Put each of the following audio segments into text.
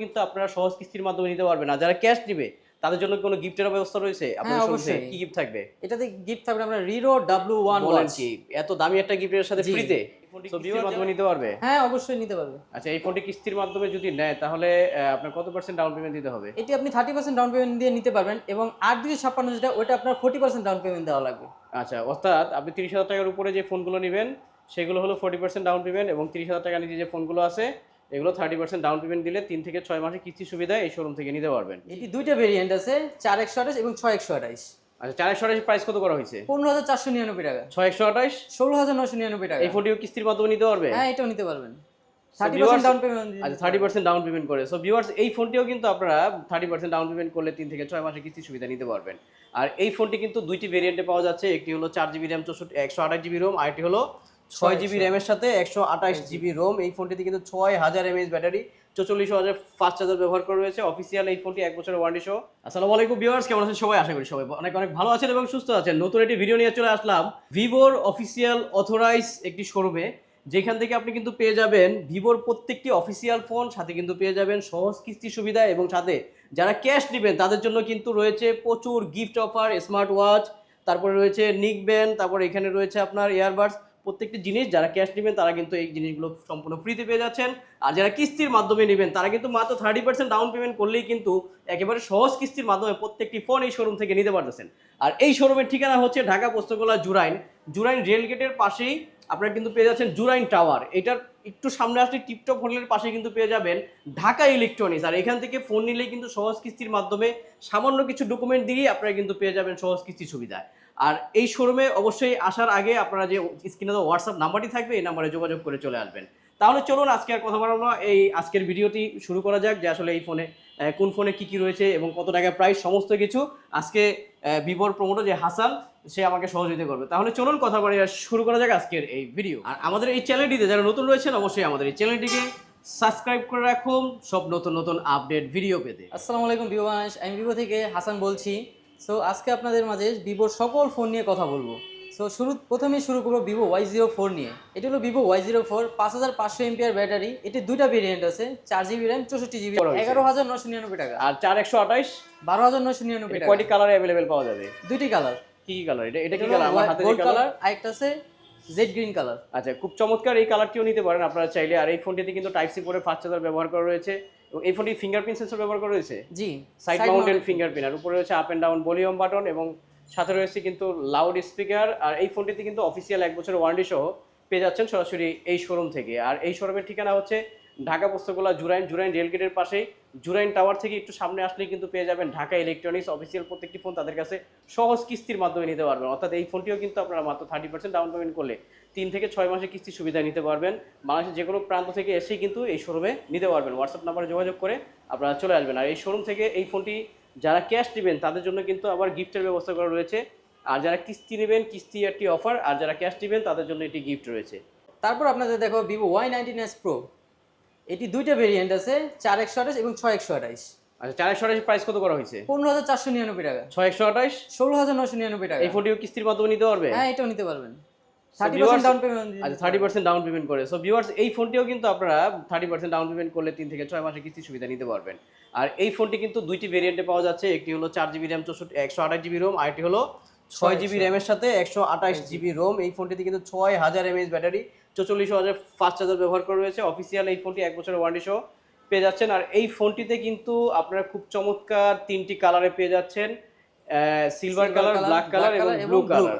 কিন্তু আপনারা সহজ কিস্তির মাধ্যমে নিতে পারবেন। আর যারা ক্যাশ দিবে তাদের জন্য কোনো গিফটের ব্যবস্থা রয়েছে? আপনাদের হ্যাঁ, শোরুমে অবশ্যই। কি গিফট থাকবে? এটাতে গিফট থাকবে আমরা রিরো ডাব্লিউ ওয়ান বলেন কি এত দামি একটা গিফটের সাথে ফ্রিতে কিস্তির মাধ্যমে নিতে পারবে? হ্যাঁ অবশ্যই নিতে পারবে। আচ্ছা এই ফোনটি কিস্তির মাধ্যমে যদি নেয় তাহলে আপনার কত পার্সেন্ট ডাউন পেমেন্ট দিতে হবে? এটি আপনি থার্টি পার্সেন্ট ডাউন পেমেন্ট দিয়ে নিতে পারবেন এবং আট দুশো ছাপ্পান্ন যেটা ওইটা আপনার ফোর্টি পার্সেন্ট ডাউন পেমেন্ট দেওয়া লাগবে। আচ্ছা অর্থাৎ আপনি তিরিশ হাজার টাকার উপরে যে ফোনগুলো নেবেন সেগুলো হলো ফোর্টি পার্সেন্ট ডাউন পেমেন্ট এবং তিরিশ হাজার টাকা নিচে যে ফোনগুলো আছে এগুলো থার্টি পার্সেন্ট ডাউন পেমেন্ট দিলে তিন থেকে ছয় মাসে কিস্তি সুবিধা এই শোরুম থেকে নিতে পারবেন। এটি দুইটা ভেরিয়েন্ট আছে চার একশো আঠাশ এবং ছয় একশো আঠাশ। আচ্ছা চার একশো আঠাশ প্রাইস কত করা হয়েছে? পনেরো হাজার চারশো নিরানব্বই টাকা। ছয় একশো আঠাশ? ষোলো হাজার নশো নিরানব্বই টাকা। এই ফোনটিও কিস্তির মাধ্যমে নিতে পারবে? হ্যাঁ এটাও নিতে পারবেন। থার্টি পার্সেন্ট ডাউন পেমেন্ট আচ্ছা থার্টি পার্সেন্ট ডাউন পেমেন্ট করে। সো ভিউয়ার্স এই ফোনটিও কিন্তু আপনারা থার্টি পার্সেন্ট ডাউন পেমেন্ট করলে তিন থেকে ছয় মাসে কিস্তি সুবিধা নিতে পারবেন। আর এই ফোনটি কিন্তু দুইটি ভেরিয়েন্টে পাওয়া যাচ্ছে। একটি হলো চার জিবি র্যাম চৌষট্টি একশো আঠাশ জিবি রোম আরেকটি হলো ছয় জিবি র্যামের সাথে একশো আঠাশ জিবি রোম এই ফোনটিতে কিন্তু ছয় হাজার এমএএইচ ব্যাটারি চৌচল্লিশ হাজার ফাস্ট চার্জার ব্যবহার করা রয়েছে। অফিসিয়াল এই ফোনটি এক বছরের ওয়ারেন্টি সহ। আসসালামু আলাইকুম ভিউয়ার্স কেমন আছেন সবাই? আশা করি সবাই অনেক অনেক ভালো আছেন এবং সুস্থ আছেন। নতুন একটি ভিডিও নিয়ে চলে আসলাম ভিভোর অফিসিয়াল অথরাইজ একটি শোরুমে যেখান থেকে আপনি কিন্তু পেয়ে যাবেন ভিভোর প্রত্যেকটি অফিসিয়াল ফোন সাথে কিন্তু পেয়ে যাবেন সহজ কিস্তি সুবিধা এবং সাথে যারা ক্যাশ নেবেন তাদের জন্য কিন্তু রয়েছে প্রচুর গিফট অফার স্মার্ট ওয়াচ তারপরে রয়েছে নিক ব্যান্ড তারপরে এখানে রয়েছে আপনার ইয়ারবাডস প্রত্যেকটি জিনিস যারা ক্যাশ নেবেন, তারা কিন্তু এই জিনিসগুলো সম্পূর্ণ ফ্রিতে পেয়ে যাচ্ছেন। আর যারা কিস্তির মাধ্যমে নেবেন, তারা কিন্তু মাত্র থার্টি পার্সেন্ট ডাউন পেমেন্ট করলেই কিন্তু একেবারে সহজ কিস্তির মাধ্যমে প্রত্যেকটি ফোন এই শোরুম থেকে নিতে পারতেছেন। আর এই শোরুমের ঠিকানা হচ্ছে ঢাকা পোস্তগোলা জুরাইন। জুরাইন রেল গেটের পাশেই আপনারা কিন্তু পেয়ে যাচ্ছেন জুরাইন টাওয়ার এটার একটু সামনে আসলে টিপটপ হোটেলের পাশে কিন্তু পেয়ে যাবেন ঢাকা ইলেকট্রনিক্স আর এখান থেকে ফোন নিলেই কিন্তু সহজ কিস্তির মাধ্যমে সামান্য কিছু ডকুমেন্ট দিয়ে আপনারা কিন্তু পেয়ে যাবেন সহজ কিস্তি সুবিধা আর এই শোরুমে অবশ্যই আসার আগে আপনারা যে স্ক্রিনে হোয়াটসঅ্যাপ নাম্বারটি থাকবে, এই নাম্বারে যোগাযোগ করে চলে আসবেন। তাহলে চলুন আজকে আর কথা না। এই আজকের ভিডিওটি শুরু করা যাক যে আসলে এই ফোনে কোন ফোনে কি কি রয়েছে এবং কত টাকা প্রাইস সমস্ত কিছু। আজকে ভিভোর প্রমোটার যে হাসান, সে আমাকে সহযোগিতা করবে। তাহলে চলুন কথা বলে শুরু করা যাক আজকের এই ভিডিও আর আমাদের এই চ্যানেলটিতে যারা নতুন রয়েছেন, অবশ্যই আমাদের এই চ্যানেলটিকে সাবস্ক্রাইব করে রাখুন। সব নতুন নতুন আপডেট ভিডিও পেতে। আসসালামু আলাইকুম মানুষ আমি ভিভো থেকে হাসান বলছি। সো আজকে আপনাদের মাঝে ভিভোর সকল ফোন নিয়ে কথা বলব। সো শুরু প্রথমেই শুরু করব ভিভো ওয়াই জিরো ফোর নিয়ে। এটি হলো ভিভো ওয়াই জিরো ফোর পাঁচ হাজার পাঁচশো এমপিআর ব্যাটারি। এটি দুইটা ভেরিয়েন্ট আছে চার জিবি র্যাম চৌষট্টি জিবি এগারো হাজার নশো নিরানব্বই টাকা। আর চার একশো আঠাশ? বারো হাজার নশো নিরানব্বই টাকা। কয়টি কালার অ্যাভেলেবেল পাওয়া যাবে? দুইটি কালার কি কি কালার এটা এটা কি কালার আমার হাতে কালার আরেকটা আছে জেড গ্রিন কালার আচ্ছা খুব চমৎকার এই কালারটিও নিতে পারেন আপনারা চাইলে। আর এই ফোনটিতে কিন্তু টাইপ সি পোর্টে ফাস্ট চার্জার ব্যবহার করা রয়েছে। এই ফোনটি ফিঙ্গারপ্রিন্ট সেন্সর ব্যবহার করা রয়েছে জি সাইড মাউন্টেড ফিঙ্গারপ্রিন্ট আর উপরে রয়েছে up and down volume button এবং সাথে রয়েছে কিন্তু লাউড স্পিকার আর এই ফোনটিতে কিন্তু অফিসিয়াল এক বছরের ওয়ারেন্টি সহ পেয়ে যাচ্ছেন সরাসরি এই শোরুম থেকে। আর এই শোরুমের ঠিকানা হচ্ছে ঢাকা পুস্তকলা জুরাইন জুরাইন রেলগেটের পাশেই জুরাইন টাওয়ার থেকে একটু সামনে আসলেই কিন্তু পেয়ে যাবেন ঢাকা ইলেকট্রনিক্স অফিসিয়াল প্রত্যেকটি ফোন তাদের কাছে সহজ কিস্তির মাধ্যমে নিতে পারবেন। অর্থাৎ এই ফোনটিও কিন্তু আপনারা মাত্র থার্টি পার্সেন্ট ডাউন পেমেন্ট করলে তিন থেকে ছয় মাসের কিস্তি সুবিধা নিতে পারবেন। বাংলাদেশের যে কোনো প্রান্ত থেকে এসেই কিন্তু এই শোরুমে নিতে পারবেন। হোয়াটসঅ্যাপ নাম্বারে যোগাযোগ করে আপনারা চলে আসবেন। আর এই শোরুম থেকে এই ফোনটি যারা ক্যাশ নেবেন, তাদের জন্য কিন্তু আবার গিফটের ব্যবস্থা করা রয়েছে। আর যারা কিস্তি নেবেন, কিস্তি একটি অফার আর যারা ক্যাশ নেবেন, তাদের জন্য এটি গিফট রয়েছে। তারপর আপনাদের দেখো Vivo Y nineteen S pro এটি দুইটা ভেরিয়েন্ট আছে চার একশো আঠাশ এবং ছয় একশো আঠাশ। আচ্ছা চার একশো আঠাশ প্রাইস কত করা হয়েছে? পনেরো হাজার চারশো নিরানব্বই টাকা। ছয় একশো আঠাশ? ষোলো হাজার নশো নিরানব্বই টাকা। এই ফোনটিও কিস্তির মাধ্যমে নিতে পারবে? হ্যাঁ এটাও নিতে পারবেন। থার্টি পার্সেন্ট ডাউন পেমেন্ট আচ্ছা পেমেন্ট করে। সো ভিউয়ার্স এই ফোনটিও কিন্তু আপনারা থার্টি পার্সেন্ট ডাউন পেমেন্ট করলে তিন থেকে ছয় মাসের কিস্তি সুবিধা নিতে পারবেন। আর এই ফোনটি কিন্তু দুইটি ভেরিয়েন্টে পাওয়া যাচ্ছে। একটি হলো চার জিবি র্যাম চৌষট্টি একশো আঠাশ জিবি রোম আরেকটি হলো ছয় জিবি র্যামের সাথে একশো আঠাশ জিবি রোম এই ফোনটিতে কিন্তু ছয় হাজার এমএএইচ ব্যাটারি চৌচল্লিশ হাজার ফাস্ট চার্জার ব্যবহার করা রয়েছে। অফিসিয়াল এই ফোনটি এক বছরের ওয়ারেন্টি সহ পেয়ে যাচ্ছেন। আর এই ফোনটিতে কিন্তু আপনারা খুব চমৎকার তিনটি কালারে পেয়ে যাচ্ছেন। সিলভার কালার ব্ল্যাক কালার এবং ব্লু কালার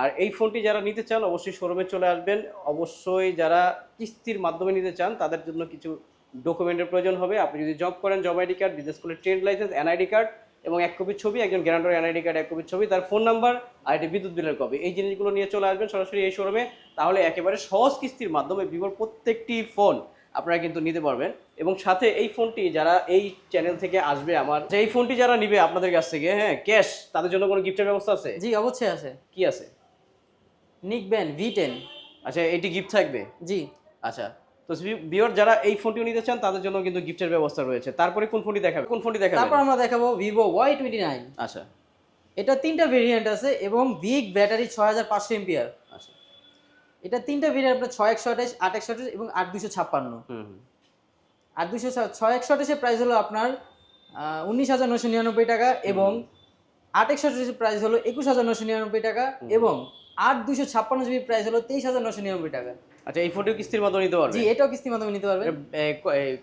আর এই ফোনটি যারা নিতে চান অবশ্যই শোরুমে চলে আসবেন। অবশ্যই যারা কিস্তির মাধ্যমে নিতে চান তাদের জন্য কিছু ডকুমেন্টের প্রয়োজন হবে। আপনি যদি জব করেন জব আইডি কার্ড বিজনেস স্কুলের ট্রেড লাইসেন্স এনআইডি কার্ড এবং এক কপির ছবি একজন গ্যারান্টার এনআইডি কার্ড এক কপির ছবি তার ফোন নাম্বার আর একটি বিদ্যুৎ বিলের কপি এই জিনিসগুলো নিয়ে চলে আসবেন সরাসরি এই শোরুমে তাহলে একেবারে সহজ কিস্তির মাধ্যমে ভিভোর প্রত্যেকটি ফোন আপনারা কিন্তু নিতে পারবেন। এবং সাথে এই ফোনটি যারা এই চ্যানেল থেকে আসবে আমার যে এই ফোনটি যারা নিবে আপনাদের কাছ থেকে হ্যাঁ ক্যাশ তাদের জন্য কোনো গিফটের ব্যবস্থা আছে? জি অবশ্যই আছে। কি আছে? নিক ব্যান ভি টেন আচ্ছা এটি গিফট থাকবে? জি। আচ্ছা তো বিয়র যারা এই ফোনটিও নিতে চান তাদের জন্য কিন্তু গিফটের ব্যবস্থা রয়েছে। তারপরে কোন ফোনটি দেখাবে? কোন ফোনটি দেখাবে তারপর আমরা দেখাবো ভিভো ওয়াই টোয়েন্টি নাইন আচ্ছা। এটা তিনটা ভেরিয়েন্ট আছে এবং বিগ ব্যাটারি ছয় হাজার পাঁচশো এমপিআর আচ্ছা। এটা তিনটা ভেরিয়েন্ট আপনার ছয় একশো আঠাশ আট একশো আঠাশ এবং আট দুশো ছাপ্পান্ন। হুম হুম। আর দুশো ছয় একশো আঠাশের প্রাইস হলো আপনার উনিশ হাজার নশো নিরানব্বই টাকা এবং আট একশো আঠাশের প্রাইস হলো একুশ হাজার নশো নিরানব্বই টাকা এবং আট দুশো ছাপ্পান্ন জিবি প্রাইস হলো তেইশ হাজার নশো নিরানব্বই টাকা। আচ্ছা এই ফোনটিও কিস্তির মাধ্যমে নিতে পারবে? জি এটাও কিস্তির মাধ্যমে নিতে পারবেন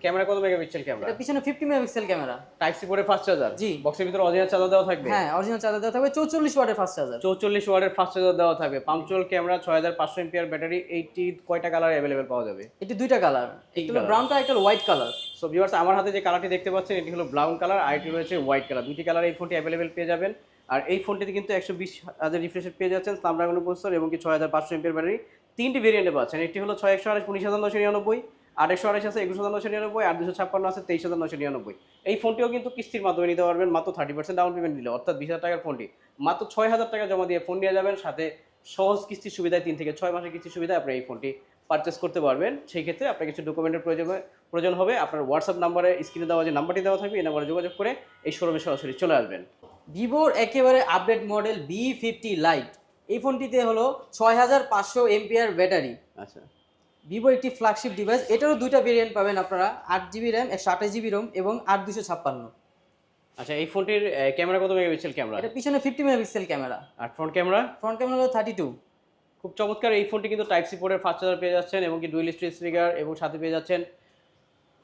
ক্যামেরা কত মেগাপিক্সেল ক্যামেরা এটা পিছনে fifty megapixel camera type C পোর্টে fast charger জি। বক্সের ভিতরে অরিজিনাল চার্জার দেওয়া থাকবে? হ্যাঁ অরিজিনাল চার্জার দেওয়া থাকবে চৌচল্লিশ ওয়াটের ফাস্ট চার্জার চৌচল্লিশ ওয়াটের ফাস্ট চার্জার দেওয়া থাকবে। পাঞ্চুয়াল ক্যামেরা ছয় হাজার পাঁচশো এমপিআর ব্যাটারি এইটি কয়টা কালার অ্যাভেলেবেল পাওয়া যাবে? এটি দুইটা কালার একটা হলো colour? ব্রাউনটা একটা হোয়াইট কালার সো ভিউয়ার্স আমার হাতে যে কালারটি দেখতে পাচ্ছেন এটি হলো ব্রাউন কালার আর এটি রয়েছে হোয়াইট কালার দুটি কালার এই ফোনটি অ্যাভেলেবেল পেয়ে যাবেন। আর এই ফোনটিতে কিন্তু একশো বিশ হাজার রিফ্রেশে পেয়ে যাচ্ছেন স্নাপড্রাগন প্রসেসর এবং কি ছয় হাজার পাঁচশো এমপিআর ব্যাটারি। তিনটি ভেরিয়েন্টে পাচ্ছেন। একটি হলো ছয় একশো আঠাশ উনিশ হাজার নশো নিরানব্বই আর একশো আঠাশ আছে, একুশ হাজার নশো নিরানব্বই, আর দুশো ছাপ্পান্ন আছে, তেইশ হাজার নশো নিরানব্বই। এই ফোনটিও কিন্তু কিস্তির মাধ্যমে নিতে পারবেন, মাত্র থার্টি পার্সেন্ট ডাউন পেমেন্ট দিলে। অর্থাৎ বিশ হাজার টাকার ফোনটি। মাত্র ছয় হাজার টাকা জমা দিয়ে ফোন নিয়ে যাবেন, সাথে সহজ কিস্তির সুবিধায় তিন থেকে ছয় মাসের কিস্তির সুবিধায় আপনি এই ফোনটি পারচেস করতে পারবেন। সেই ক্ষেত্রে আপনার কিছু ডকুমেন্টের প্রয়োজন প্রয়োজন হবে, আপনার হোয়াটসঅ্যাপ নাম্বারে স্ক্রিনে দেওয়া যে নাম্বারটি দেওয়া থাকবে, এই নাম্বারে যোগাযোগ করে এই শোরুমে সরাসরি চলে আসবেন। ভিভোর একেবারে update model V fifty lite এই ফোনটিতে হলো ছয় হাজার পাঁচশো এমপিআর ব্যাটারি। আচ্ছা। ভিভো একটি ফ্ল্যাগশিপ ডিভাইস এটারও দুইটা ভেরিয়েন্ট পাবেন আপনারা আট জিবি র্যাম একশো আঠাশ জিবি রোম এবং আট দুশো ছাপ্পান্ন। আচ্ছা এই ফোনটির ক্যামেরা কত মেগাপিক্সেল ক্যামেরা? এটা পিছনে ফিফটি মেগাপিক্সেল ক্যামেরা। আর ফ্রন্ট ক্যামেরা ফ্রন্ট ক্যামেরা হলো থার্টি টু খুব চমৎকার এই ফোনটি কিন্তু টাইপ সি পোর্টের ফাস্ট চার্জার পেয়ে যাচ্ছেন এবং কি ডুয়েল স্ট্রেস স্পিকার এবং সাথে পেয়ে যাচ্ছেন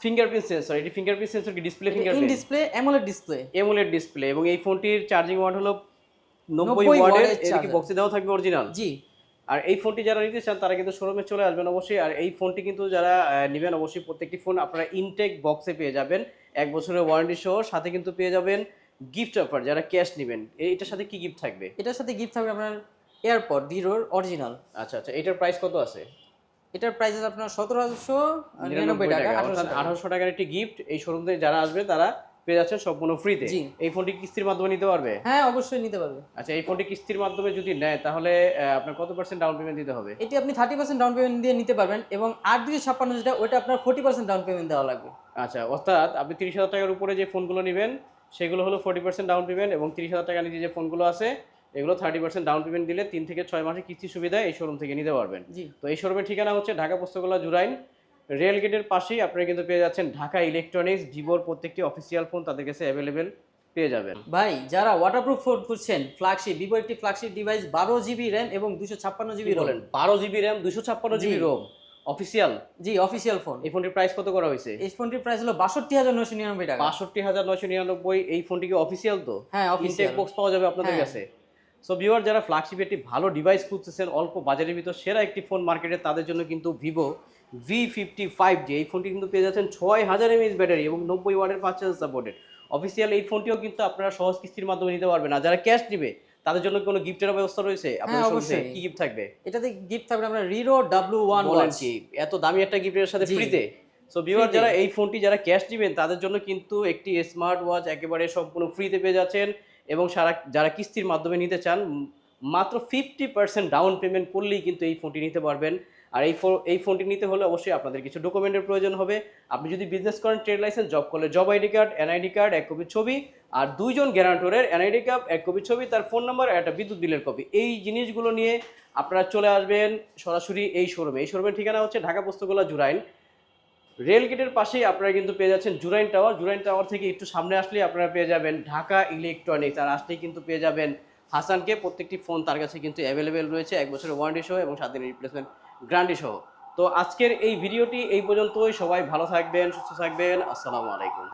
ফিঙ্গারপ্রিন্ট সেন্সর এটি ফিঙ্গারপ্রিন্ট সেন্সর কি? Display fingerprint display AMOLED display AMOLED display এবং এই ফোনটির চার্জিং ওয়াট হলো নব্বই 90 ওয়াটের এর কি বক্সে দেওয়া থাকবে অরিজিনাল জি। আর এই ফোনটি যারা নিতে চান তারা কিন্তু শোরুমে চলে আসবেন অবশ্যই আর এই ফোনটি কিন্তু যারা নেবেন অবশ্যই প্রত্যেকটি ফোন আপনারা ইনটেক বক্সে পেয়ে যাবেন। এক বছরের ওয়ারেন্টি সহ সাথে কিন্তু পেয়ে যাবেন গিফট অফার যারা ক্যাশ নেবেন। এইটার সাথে কি গিফট থাকবে? এটার সাথে গিফট থাকবে আপনার এয়ারপড ভিভোর অরিজিনাল আচ্ছা আচ্ছা এটার প্রাইস কত আছে? এটার প্রাইস আছে আপনার সতেরোশো নিরানব্বই টাকা। আঠারোশো টাকার একটি গিফট এই শোরুম থেকে যারা আসবে তারা পেয়ে যাচ্ছেন সম্পূর্ণ ফ্রিতে এই ফোনটি কিস্তির মাধ্যমে নিতে পারবে? হ্যাঁ অবশ্যই নিতে পারবে। আচ্ছা এই ফোনটি কিস্তির মাধ্যমে যদি নেয় তাহলে আপনার কত পার্সেন্ট ডাউন পেমেন্ট দিতে হবে? এটি আপনি থার্টি পার্সেন্ট ডাউন পেমেন্ট দিয়ে নিতে পারবেন এবং আট দুশো ছাপ্পান্ন যেটা ওইটা আপনার ফোর্টি পার্সেন্ট ডাউন পেমেন্ট দেওয়া লাগবে। আচ্ছা অর্থাৎ আপনি তিরিশ হাজার টাকার উপরে যে ফোনগুলো নেবেন সেগুলো হলো ফোর্টি পার্সেন্ট ডাউন পেমেন্ট এবং তিরিশ হাজার টাকা নিচে যে ফোনগুলো আছে এগুলো থার্টি পার্সেন্ট ডাউন পেমেন্ট দিলে তিন থেকে ছয় মাসের কিস্তি সুবিধা এই শোরুম থেকে নিতে পারবেন। তো এই শোরুমের ঠিকানা হচ্ছে ঢাকা পুস্তকলা জুরাইন। রেল গেটের পাশেই আপনারা কিন্তু পেয়ে যাচ্ছেন ঢাকা ইলেকট্রনিক্স ভিভোর প্রত্যেকটি অফিসিয়াল ফোন তাদের কাছে অ্যাভেলেবেল পেয়ে যাবেন। ভাই যারা ওয়াটারপ্রুফ ফোন খুঁজছেন ফ্ল্যাগশিপ ভিভো একটি ফ্ল্যাগশিপ ডিভাইস বারো জিবি র্যাম এবং দুশো ছাপ্পান্ন জিবি বলেন? বারো জিবি র্যাম দুশো ছাপ্পান্ন জিবি রোম অফিসিয়াল জি অফিসিয়াল ফোন এই ফোনটির প্রাইস কত করা হয়েছে? এই ফোনটির প্রাইস হলো বাষট্টি হাজার নশো নিরানব্বই টাকা। বাষট্টি হাজার নয়শো নিরানব্বই এই ফোনটি কি অফিসিয়াল তো? হ্যাঁ অফিসিয়াল বক্স পাওয়া যাবে আপনাদের হ্যাঁ। কাছে। সো ভিউয়ার যারা ফ্ল্যাগশিপ একটি ভালো ডিভাইস খুঁজতেছেন অল্প বাজারের ভিতর সেরা একটি ফোন মার্কেটে তাদের জন্য কিন্তু Vivo V fifty five G এই ফোনটি কিন্তু পেয়ে যাচ্ছেন ছয় হাজার এমএইচ ব্যাটারি এবং নব্বই ওয়ার্ডের পাঁচ হাজার সাপোর্টেড অফিসিয়াল এই ফোনটিও কিন্তু আপনারা সহজ কিস্তির মাধ্যমে নিতে পারবেন। আর যারা ক্যাশ দিবে তাদের জন্য কোনো গিফটের ব্যবস্থা রয়েছে। আপনাদের হ্যাঁ, শোরুমে? অবশ্যই। কি গিফট থাকবে? এটাতে গিফট থাকবে আপনার রিরো ডাব্লু ওয়ান বলেন কি এত দামি একটা গিফটের সাথে ফ্রিতে সো ভিউয়ার যারা এই ফোনটি যারা ক্যাশ দিবেন তাদের জন্য কিন্তু একটি স্মার্ট ওয়াচ একেবারে সম্পূর্ণ ফ্রিতে পেয়ে যাচ্ছেন। এবং সারা, যারা কিস্তির মাধ্যমে নিতে চান মাত্র ফিফটি পার্সেন্ট ডাউন পেমেন্ট করলেই কিন্তু এই ফোনটি নিতে পারবেন। আর এই ফো এই ফোনটি নিতে হলে অবশ্যই আপনাদের কিছু ডকুমেন্টের প্রয়োজন হবে। আপনি যদি বিজনেস করেন ট্রেড লাইসেন্স জব করলে job ID card NID card এক কপি ছবি, আর দুইজন গ্যারান্টরের এনআইডি কার্ড এক কপি ছবি, তার ফোন নাম্বার একটা বিদ্যুৎ বিলের কপি এই জিনিসগুলো নিয়ে আপনারা চলে আসবেন সরাসরি এই শোরুমে এই শোরুমের ঠিকানা হচ্ছে ঢাকা পুস্তকলা জুরাইন। রেল গেটের পাশেই আপনারা কিন্তু পেয়ে যাচ্ছেন জুরাইন টাওয়ার। জুরাইন টাওয়ার থেকে একটু সামনে আসলেই আপনারা পেয়ে যাবেন ঢাকা ইলেকট্রনিক্স। আর আসলেই কিন্তু পেয়ে যাবেন হাসানকে। প্রত্যেকটি ফোন তার কাছে কিন্তু অ্যাভেলেবেল রয়েছে। এক বছরের ওয়ারেন্টি সহ এবং সাত দিনের রিপ্লেসমেন্ট গ্যারান্টি সহ। তো আজকের এই ভিডিওটি এই পর্যন্তই। সবাই ভালো থাকবেন, সুস্থ থাকবেন। আসসালামু আলাইকুম।